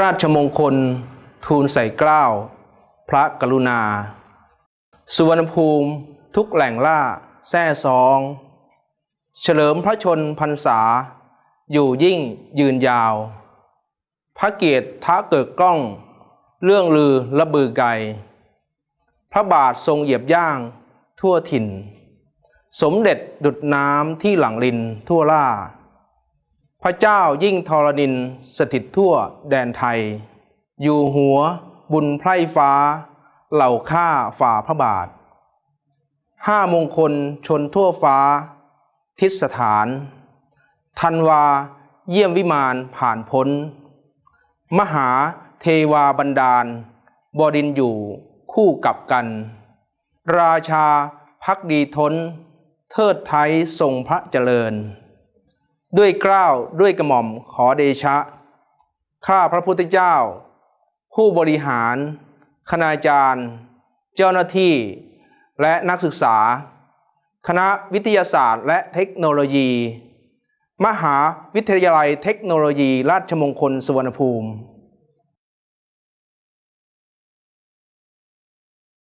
ราชมงคล ทูลใส่เกล้าพระกรุณา สุวรรณภูมิทุกแหล่งล่าแท่ซอง เฉลิมพระชนพรรษา อยู่ยิ่งยืนยาว พระเกียรติท้าเกิดกล้อง เรื่องลือระบือไกพระบาททรงเหยียบย่างทั่วถิ่น สมเด็จดุดน้ำที่หลังลินทั่วล่า พระเจ้ายิ่งทรนินสถิตทั่วแดนไทย อยู่หัวบุญไพร่ฟ้า เหล่าข้าฝ่าพระบาท ห้ามงคลชนทั่วฟ้า ทิศสถาน ทันวาเยี่ยมวิมานผ่านพ้น มหาเทวาบันดาล บดินอยู่คู่กับกัน ราชาพักดีทน เทิดไทยทรงพระเจริญ ด้วยเกล้าวด้วยกระหม่อมขอเดชะ ข้าพระพุทธเจ้า ผู้บริหาร คณาจารย์ เจ้าหน้าที่ และนักศึกษา คณะวิทยาศาสตร์และเทคโนโลยี มหาวิทยาลัยเทคโนโลยีราชมงคลสุวรรณภูมิ